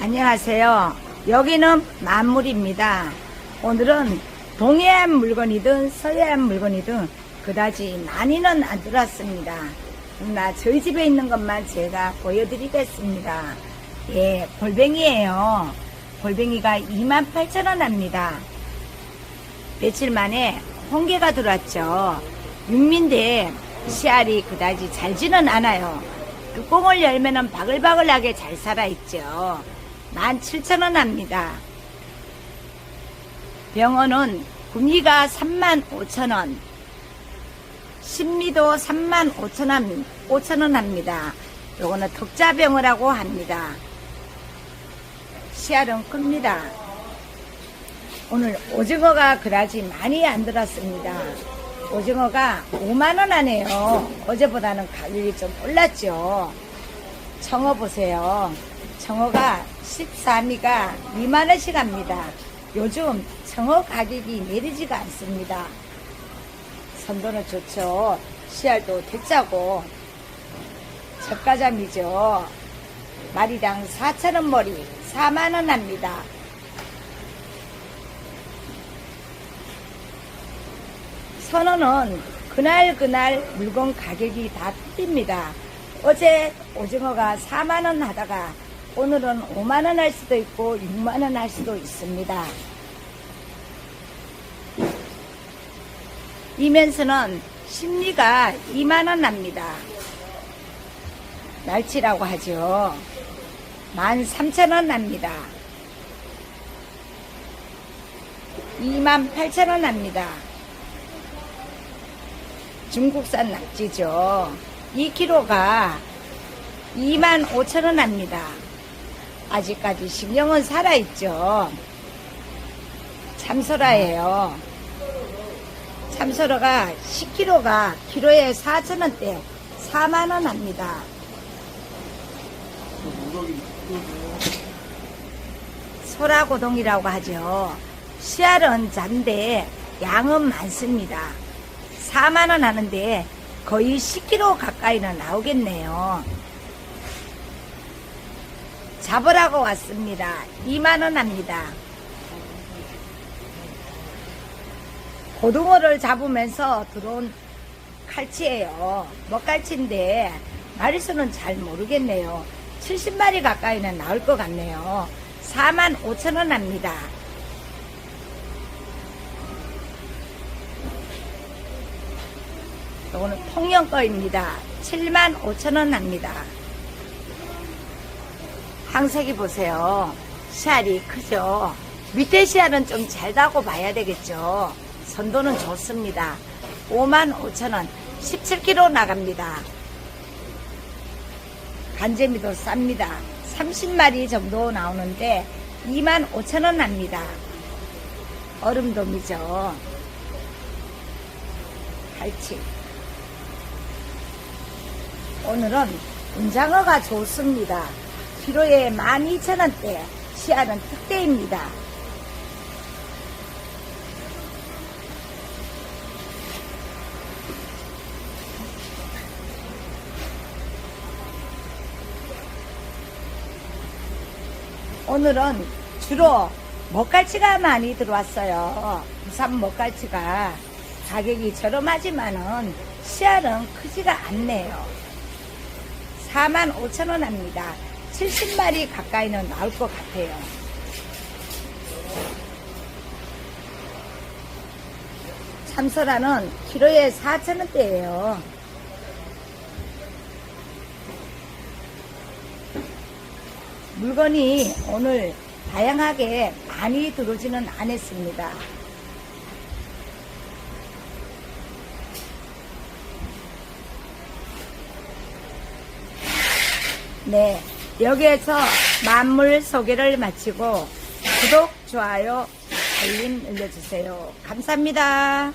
안녕하세요. 여기는 만물입니다. 오늘은 동해안 물건이든 서해안 물건이든 그다지 많이는 안 들어왔습니다. 나 저희 집에 있는 것만 제가 보여드리겠습니다. 예, 골뱅이에요. 골뱅이가 28,000원 합니다. 며칠 만에 홍게가 들어왔죠. 육민데 씨알이 그다지 잘지는 않아요. 뚜껑을 열면은 바글바글하게 잘 살아있죠. 17,000원 합니다. 병어는 구미가 35,000원, 신미도 35,000원 5,000원 합니다. 요거는 덕자병어라고 합니다. 씨알은 큽니다. 오늘 오징어가 그다지 많이 안 들었습니다. 오징어가 5만원 하네요. 어제보다는 가격이 좀 올랐죠. 청어 보세요. 청어가 14미가 2만원씩 합니다. 요즘 청어 가격이 내리지가 않습니다. 선도는 좋죠. 씨알도 대짜고 젓가잠이죠. 마리당 4천원 머리 4만원 합니다. 선어는 그날 그날 물건 가격이 다 틀립니다. 어제 오징어가 4만원 하다가 오늘은 5만원 할 수도 있고 6만원 할 수도 있습니다. 이면서는 심리가 2만원 납니다. 날치라고 하죠. 13,000원 납니다. 28,000원 납니다. 중국산 낙지죠. 2kg가 25,000원 합니다. 아직까지 신경은 살아있죠. 참소라예요. 참소라가 10kg가 키로에 4,000원대 4만원 합니다. 소라고동이라고 하죠. 씨알은 잔데 양은 많습니다. 4만원 하는데 거의 10kg 가까이는 나오겠네요. 잡으라고 왔습니다. 2만원 합니다. 고등어를 잡으면서 들어온 칼치예요. 먹갈치인데 마리수는 잘 모르겠네요. 70마리 가까이는 나올 것 같네요. 4만 5천원 합니다. 이거는 통영 거입니다. 7만 5천원 합니다. 항색이 보세요. 씨알이 크죠? 밑에 씨알은 좀 잘다고 봐야 되겠죠? 선도는 좋습니다. 5만 5천원, 17kg 나갑니다. 간재미도 쌉니다. 30마리 정도 나오는데 2만 5천원 납니다. 얼음돔이죠. 갈치. 오늘은 운장어가 좋습니다. 키로에 12,000원대, 씨알은 특대입니다. 오늘은 주로 먹갈치가 많이 들어왔어요. 부산 먹갈치가 가격이 저렴하지만은 씨알은 크지가 않네요. 4만 5천 원 합니다. 70마리 가까이는 나올 것 같아요. 참소라는 키로에 4천 원대예요. 물건이 오늘 다양하게 많이 들어오지는 않았습니다. 네, 여기에서 만물 소개를 마치고 구독, 좋아요, 알림 눌러주세요. 감사합니다.